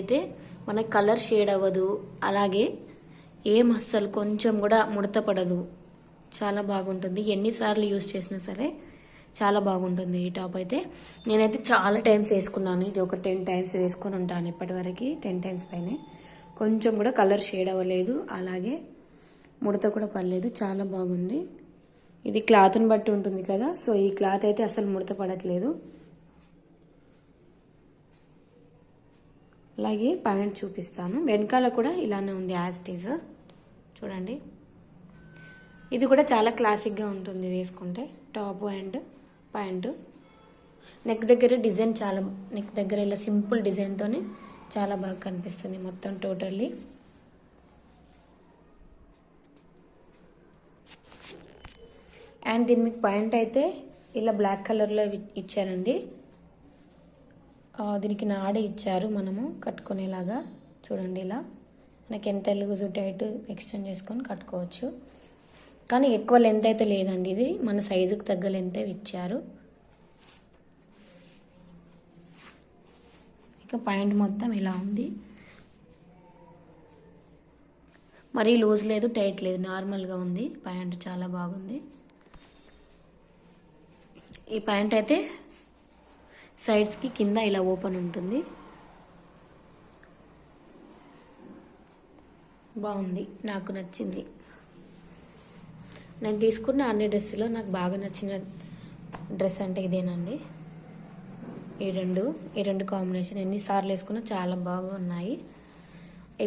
అయితే మనకి colour shade అవ్వదు. అలాగే ఏం అస్సలు కొంచెం కూడా ముడత పడదు. చాలా బాగుంటుంది. ఎన్నిసార్లు యూజ్ చేసినా సరే చాలా బాగుంటుంది ఈ టాప్ అయితే. నేనైతే చాలా టైమ్స్ వేసుకున్నాను. ఇది ఒక టెన్ టైమ్స్ వేసుకొని ఉంటాను ఇప్పటివరకు. టెన్ టైమ్స్ పైనే. కొంచెం కూడా కలర్ షేడ్ అవ్వలేదు. అలాగే ముడత కూడా పడలేదు. చాలా బాగుంది. ఇది క్లాత్ని బట్టి ఉంటుంది కదా. సో ఈ క్లాత్ అయితే అసలు ముడత పడట్లేదు. అలాగే ప్యాంట్ చూపిస్తాను. వెనకాల కూడా ఇలానే ఉంది యాస్టీజ్ చూడండి. ఇది కూడా చాలా క్లాసిక్గా ఉంటుంది వేసుకుంటే. టాప్ అండ్ ప్యాంట్ నెక్ దగ్గర డిజైన్ చాలా నెక్ దగ్గర ఇలా సింపుల్ డిజైన్తోనే చాలా బాగా కనిపిస్తుంది మొత్తం టోటల్లీ అండ్ దీని మీకు పాయింట్ అయితే ఇలా బ్లాక్ కలర్లో ఇచ్చానండి దీనికి నాడ ఇచ్చారు మనము కట్టుకునేలాగా. చూడండి ఇలా. మనకి ఎంత లూజ్ టైట్ ఎక్స్టెండ్ చేసుకొని కట్టుకోవచ్చు. కానీ ఎక్కువ లెంత్ అయితే లేదండి ఇది. మన సైజుకి తగ్గ లెంతే ఇచ్చారు. ఇక పాయింట్ మొత్తం ఇలా ఉంది. మరీ లూజ్ లేదు టైట్ లేదు. నార్మల్గా ఉంది. ప్యాంట్ చాలా బాగుంది. ఈ ప్యాంట్ అయితే సైడ్స్కి కింద ఇలా ఓపెన్ ఉంటుంది. బాగుంది నాకు నచ్చింది. నేను తీసుకున్న అన్ని డ్రెస్సులో నాకు బాగా నచ్చిన డ్రెస్ అంటే ఇదేనండి. ఈ రెండు ఈ రెండు కాంబినేషన్ ఎన్నిసార్లు వేసుకున్నా చాలా బాగా ఉన్నాయి